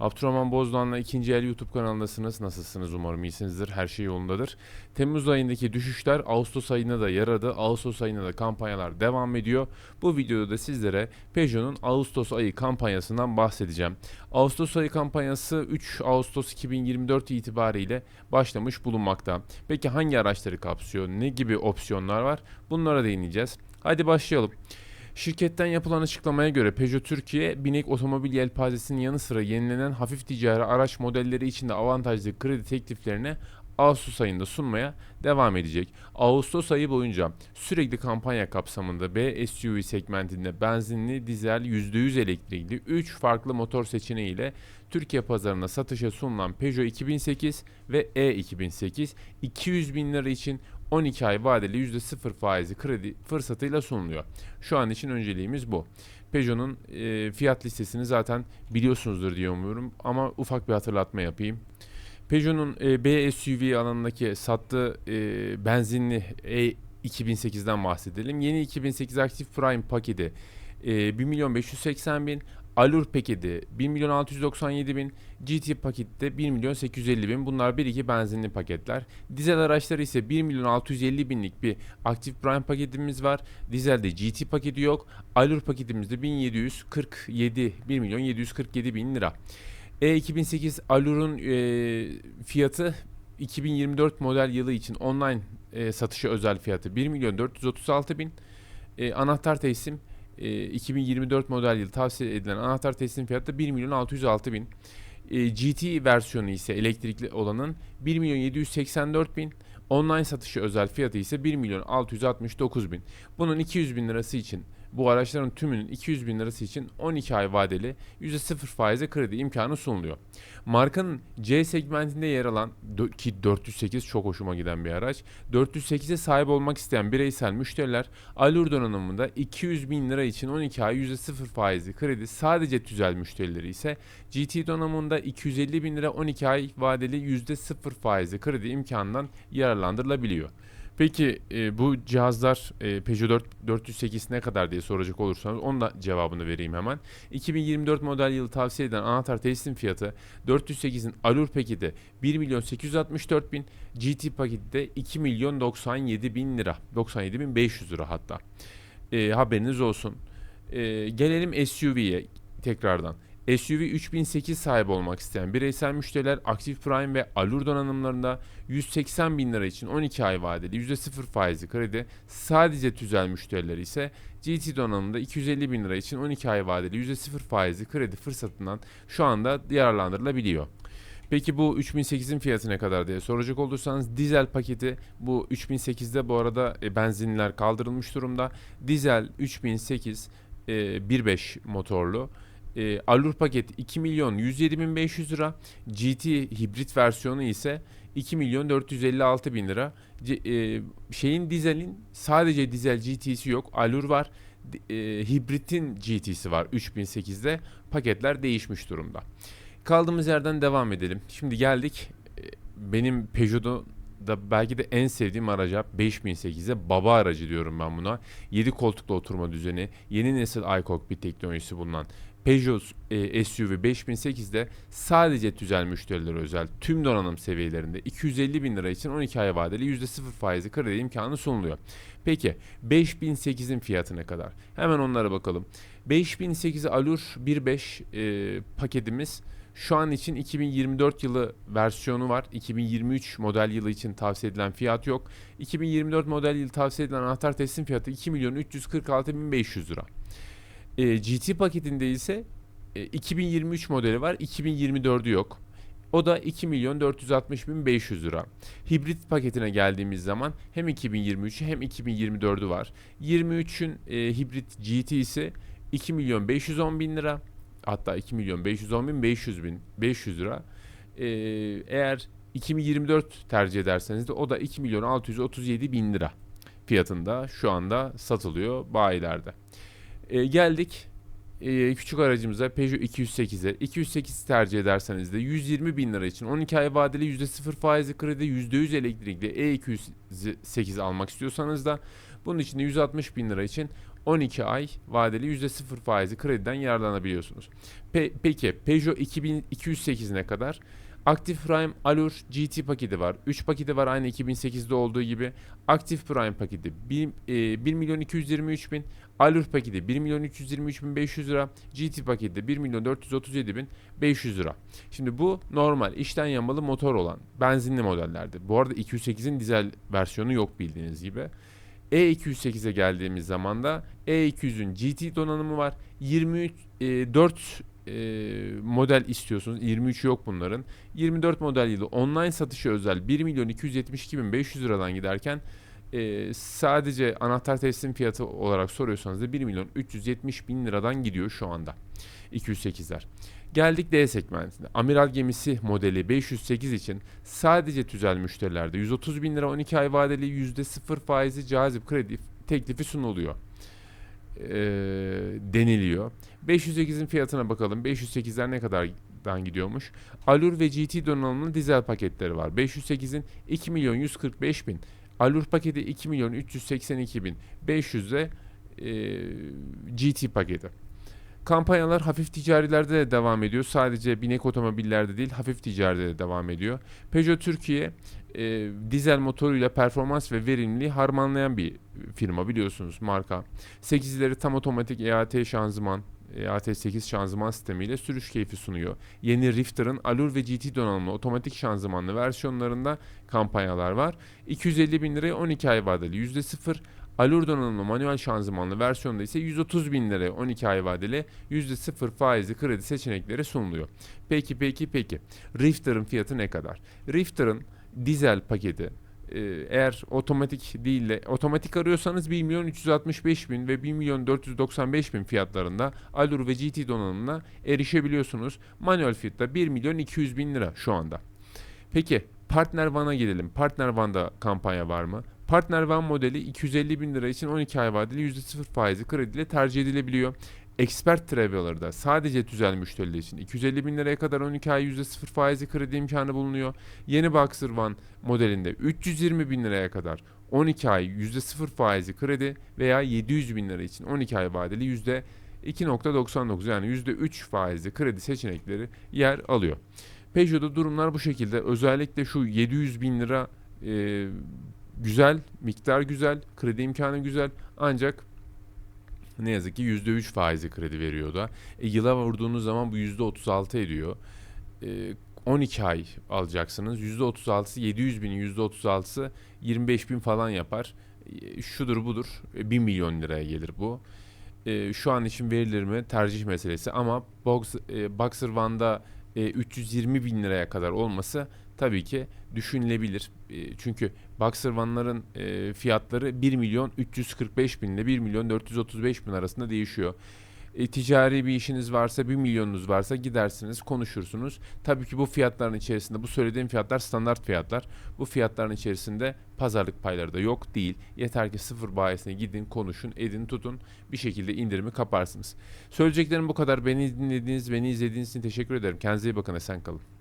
Abdurrahman Bozdoğan'la ikinci el YouTube kanalındasınız. Nasılsınız? Umarım iyisinizdir. Her şey yolundadır. Temmuz ayındaki düşüşler Ağustos ayına da yaradı. Ağustos ayında da kampanyalar devam ediyor. Bu videoda da sizlere Peugeot'un Ağustos ayı kampanyasından bahsedeceğim. Ağustos ayı kampanyası 3 Ağustos 2024 itibariyle başlamış bulunmakta. Peki hangi araçları kapsıyor? Ne gibi opsiyonlar var? Bunlara değineceğiz. Hadi başlayalım. Şirketten yapılan açıklamaya göre Peugeot Türkiye, binek otomobil yelpazesinin yanı sıra yenilenen hafif ticari araç modelleri içinde avantajlı kredi tekliflerini Ağustos ayında sunmaya devam edecek. Ağustos ayı boyunca sürekli kampanya kapsamında B SUV segmentinde benzinli, dizel, %100 elektrikli 3 farklı motor seçeneğiyle Türkiye pazarına satışa sunulan Peugeot 2008 ve E 2008 200 bin lira için 12 ay vadeli %0 faizli kredi fırsatıyla sunuluyor. Şu an için önceliğimiz bu. Peugeot'un e, fiyat listesini zaten biliyorsunuzdur diye umuyorum ama ufak bir hatırlatma yapayım. Peugeot'un e, B SUV alanındaki sattığı e, benzinli E 2008'den bahsedelim. Yeni 2008 Active Prime paketi e, 1 milyon 580 bin. Allure paketi 1 milyon 697 bin. GT pakette 1 milyon 850 bin. Bunlar 1-2 benzinli paketler. Dizel araçları ise 1 milyon 650 binlik bir Active Prime paketimiz var. Dizelde GT paketi yok. Allure paketimizde 1747 1 milyon 747 bin lira. E2008 Allure'un e, fiyatı 2024 model yılı için online e, satışa özel fiyatı 1 milyon 436 bin. E, anahtar teslim e, 2024 model yılı tavsiye edilen anahtar teslim fiyatı 1 milyon 606 bin. E, GT versiyonu ise elektrikli olanın 1 milyon 784 bin. Online satışı özel fiyatı ise 1 milyon 669 bin. Bunun 200 bin lirası için bu araçların tümünün 200 bin lirası için 12 ay vadeli %0 faize kredi imkanı sunuluyor. Markanın C segmentinde yer alan ki 408 çok hoşuma giden bir araç. 408'e sahip olmak isteyen bireysel müşteriler Allure donanımında 200 bin lira için 12 ay %0 faizli kredi sadece tüzel müşterileri ise GT donanımında 250 bin lira 12 ay vadeli %0 faizli kredi imkanından yararlandırılabiliyor. Peki e, bu cihazlar e, Peugeot 4, 408 ne kadar diye soracak olursanız onun da cevabını vereyim hemen. 2024 model yılı tavsiye edilen anahtar teslim fiyatı 408'in Allure paketi 1 milyon 864 bin, GT paketi de 2 milyon 97 bin lira. 97 bin 500 lira hatta. E, haberiniz olsun. E, gelelim SUV'ye tekrardan. SUV 3008 sahibi olmak isteyen bireysel müşteriler Active Prime ve Allure donanımlarında 180 bin lira için 12 ay vadeli %0 faizli kredi, sadece tüzel müşteriler ise GT donanımında 250 bin lira için 12 ay vadeli %0 faizli kredi fırsatından şu anda yararlandırılabiliyor. Peki bu 3008'in fiyatı ne kadar diye soracak olursanız dizel paketi bu 3008'de bu arada e, benzinler kaldırılmış durumda. Dizel 3008 e, 1.5 motorlu. E, Allure paket 2 milyon 107 bin 500 lira. GT hibrit versiyonu ise 2 milyon 456 bin lira. C- e, şeyin dizelin sadece dizel GT'si yok. Allure var. E, hibritin GT'si var 3008'de. Paketler değişmiş durumda. Kaldığımız yerden devam edelim. Şimdi geldik e, benim Peugeot'u da belki de en sevdiğim araca 5008'e baba aracı diyorum ben buna. 7 koltuklu oturma düzeni, yeni nesil iCockpit teknolojisi bulunan Peugeot e, SUV 5008'de sadece tüzel müşterilere özel tüm donanım seviyelerinde 250 bin lira için 12 ay vadeli %0 faizli kredi imkanı sunuluyor. Peki 5008'in fiyatı ne kadar? Hemen onlara bakalım. 5008 Allure 1.5 e, paketimiz şu an için 2024 yılı versiyonu var. 2023 model yılı için tavsiye edilen fiyat yok. 2024 model yılı tavsiye edilen anahtar teslim fiyatı 2 milyon 346 bin 500 lira. E, GT paketinde ise e, 2023 modeli var. 2024'ü yok. O da 2 milyon 460 bin 500 lira. Hibrit paketine geldiğimiz zaman hem 2023'ü hem 2024'ü var. 23'ün e, hibrit GT ise 2 milyon 510 bin lira. Hatta 2 milyon 510 bin 500 bin 500 lira. E, eğer 2024 tercih ederseniz de o da 2 milyon 637 bin lira fiyatında şu anda satılıyor bayilerde. E, geldik e, küçük aracımıza Peugeot 208'e. 208 tercih ederseniz de 120 bin lira için 12 ay vadeli %0 faizli kredi %100 elektrikli E208 almak istiyorsanız da bunun için de 160 bin lira için 12 ay vadeli %0 faizi krediden yararlanabiliyorsunuz. Pe- peki Peugeot 2208 ne kadar? Active Prime Allure GT paketi var. 3 paketi var aynı 2008'de olduğu gibi. Active Prime paketi 1, e, 1 milyon 223 bin. Allure paketi 1 milyon 323 bin 500 lira. GT paketi de 1 milyon 437 bin 500 lira. Şimdi bu normal işten yanmalı motor olan benzinli modellerde. Bu arada 208'in dizel versiyonu yok bildiğiniz gibi. E208'e geldiğimiz zaman da E200'ün GT donanımı var. 23 e, 4 model istiyorsunuz. 23 yok bunların. 24 model yılı online satışı özel 1 milyon 272 bin 500 liradan giderken sadece anahtar teslim fiyatı olarak soruyorsanız da 1 milyon 370 bin liradan gidiyor şu anda 208'ler. Geldik D segmentine. Amiral gemisi modeli 508 için sadece tüzel müşterilerde 130 bin lira 12 ay vadeli %0 faizi cazip kredi teklifi sunuluyor. Ee, deniliyor. 508'in fiyatına bakalım. 508'ler ne kadardan gidiyormuş? Alur ve GT donanımının dizel paketleri var. 508'in 2 milyon 145 bin. Alur paketi 2 milyon 382 bin. 500'de e, GT paketi. Kampanyalar hafif ticarilerde de devam ediyor. Sadece binek otomobillerde değil hafif ticaride de devam ediyor. Peugeot Türkiye e, dizel motoruyla performans ve verimliliği harmanlayan bir firma biliyorsunuz marka. 8'leri tam otomatik EAT şanzıman, EAT 8 şanzıman sistemiyle sürüş keyfi sunuyor. Yeni Rifter'ın Allure ve GT donanımlı otomatik şanzımanlı versiyonlarında kampanyalar var. 250 bin liraya 12 ay vadeli %0 Allure donanımlı manuel şanzımanlı versiyonda ise 130 bin liraya 12 ay vadeli %0 faizli kredi seçenekleri sunuluyor. Peki peki peki Rifter'ın fiyatı ne kadar? Rifter'ın dizel paketi e, eğer otomatik değil de otomatik arıyorsanız 1 milyon 365 bin ve 1 milyon 495 bin fiyatlarında Allure ve GT donanımına erişebiliyorsunuz. Manuel fiyatta 1 milyon 200 bin lira şu anda. Peki Partner Van'a gelelim. Partner Van'da kampanya var mı? Partner Van modeli 250 bin lira için 12 ay vadeli %0 faizli krediyle tercih edilebiliyor. Expert Traveler'da sadece tüzel müşteriler için 250 bin liraya kadar 12 ay %0 faizli kredi imkanı bulunuyor. Yeni Boxer One modelinde 320 bin liraya kadar 12 ay %0 faizli kredi veya 700 bin lira için 12 ay vadeli %2.99 yani %3 faizli kredi seçenekleri yer alıyor. Peugeot'da durumlar bu şekilde. Özellikle şu 700 bin lira e, güzel, miktar güzel, kredi imkanı güzel. Ancak ne yazık ki %3 faizi kredi veriyor da. E, yıla vurduğunuz zaman bu %36 ediyor. E, 12 ay alacaksınız. %36'sı 700 binin %36'sı 25 bin falan yapar. E, şudur budur. E, 1 milyon liraya gelir bu. E, şu an için verilir mi tercih meselesi ama Box, e, Boxer One'da e, 320 bin liraya kadar olması tabii ki düşünülebilir. E, çünkü Boxer One'ların e, fiyatları 1 milyon 345 bin ile 1 milyon 435 bin arasında değişiyor. E, ticari bir işiniz varsa 1 milyonunuz varsa gidersiniz konuşursunuz. Tabii ki bu fiyatların içerisinde bu söylediğim fiyatlar standart fiyatlar. Bu fiyatların içerisinde pazarlık payları da yok değil. Yeter ki sıfır bayisine gidin konuşun edin tutun bir şekilde indirimi kaparsınız. Söyleyeceklerim bu kadar. Beni dinlediğiniz beni izlediğiniz için teşekkür ederim. Kendinize iyi bakın esen kalın.